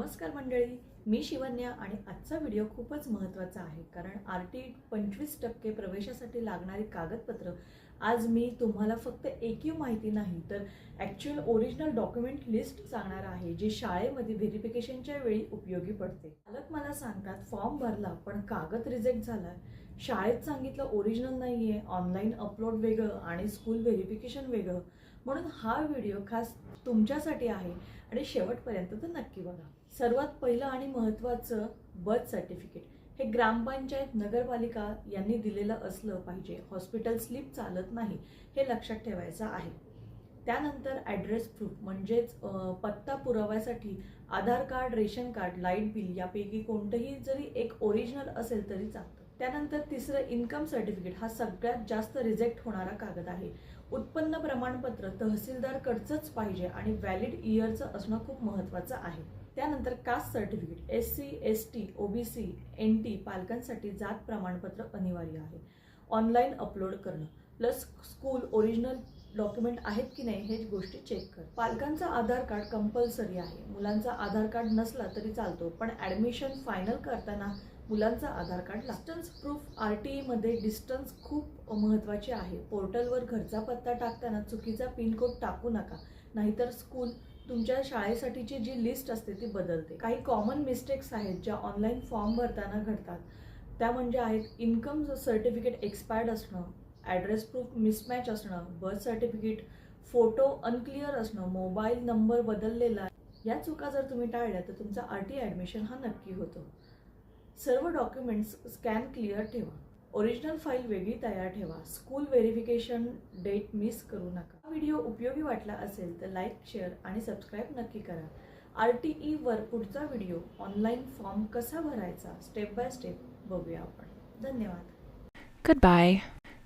नमस्कार मंडळी मी शिवन्या आणि आजचा व्हिडिओ खूपच महत्त्वाचा आहे कारण आर टी पंचवीस टक्के प्रवेशासाठी लागणारी कागदपत्र आज मी तुम्हाला फक्त एकही माहिती नाही तर ॲक्च्युअल ओरिजिनल डॉक्युमेंट लिस्ट सांगणार आहे जी शाळेमध्ये व्हेरिफिकेशनच्या वेळी उपयोगी पडते. पालक मला सांगतात फॉर्म भरला पण कागद रिजेक्ट झाला शाळेत सांगितलं ओरिजिनल नाही आहे ऑनलाईन अपलोड वेगळं आणि स्कूल व्हेरिफिकेशन वेगळं. म्हणून हा व्हिडिओ खास तुमच्यासाठी आहे आणि शेवटपर्यंत तर नक्की बघा. सर्वात पहिलं आणि महत्त्वाचं बर्थ सर्टिफिकेट. हे ग्रामपंचायत नगरपालिका यांनी दिलेलं असलं पाहिजे. हॉस्पिटल स्लिप चालत नाही हे लक्षात ठेवायचं आहे. त्यानंतर ॲड्रेस प्रूफ म्हणजेच पत्ता पुराव्यासाठी Aadhaar card ration card light bill यापैकी कोणतंही जरी एक ओरिजिनल असेल तरी चालतं. त्यानंतर तिसरं इन्कम सर्टिफिकेट हा सगळ्यात जास्त रिजेक्ट होणारा कागद आहे. उत्पन्न प्रमाणपत्र तहसीलदारकडचंच पाहिजे आणि व्हॅलिड इयरचं असणं खूप महत्त्वाचं आहे. त्यानंतर caste certificate S C S T OBC N T पालकांसाठी जात प्रमाणपत्र अनिवार्य आहे. ऑनलाईन अपलोड करणं प्लस स्कूल ओरिजिनल डॉक्युमेंट आहेत की नाही हे गोष्टी चेक कर. पालकांचा आधार कार्ड कंपल्सरी आहे. मुलांचा आधार कार्ड नसला तरी चालतो पण ॲडमिशन फायनल करताना मुलांचा Aadhaar card distance proof R T ईमध्ये distance खूप महत्त्वाचे आहे. पोर्टलवर घरचा पत्ता टाकताना चुकीचा पिनकोड टाकू नका. नाहीतर स्कूल तुमच्या शाळेसाठीची जी लिस्ट असते ती बदलते. काही कॉमन मिस्टेक्स आहेत ज्या ऑनलाईन फॉर्म भरताना घडतात. त्या म्हणजे आहेत इन्कम सर्टिफिकेट एक्सपायर्ड असणं ॲड्रेस प्रूफ मिसमॅच असणं बर्थ सर्टिफिकेट फोटो अनक्लिअर असणं मोबाईल नंबर बदललेला या चुका जर तुम्ही टाळल्या तर तुमचा आर टी ॲडमिशन हा नक्की होतो. सर्व डॉक्युमेंट्स स्कॅन क्लिअर ठेवा. ओरिजिनल फाईल वेगळी तयार ठेवा. स्कूल व्हेरिफिकेशन डेट मिस करू नका. हा व्हिडिओ उपयोगी वाटला असेल तर लाईक शेअर आणि सबस्क्राईब नक्की करा. आर टी ईवर पुढचा व्हिडिओ ऑनलाईन फॉर्म कसा भरायचा स्टेप बाय स्टेप बघूया आपण. धन्यवाद. Bye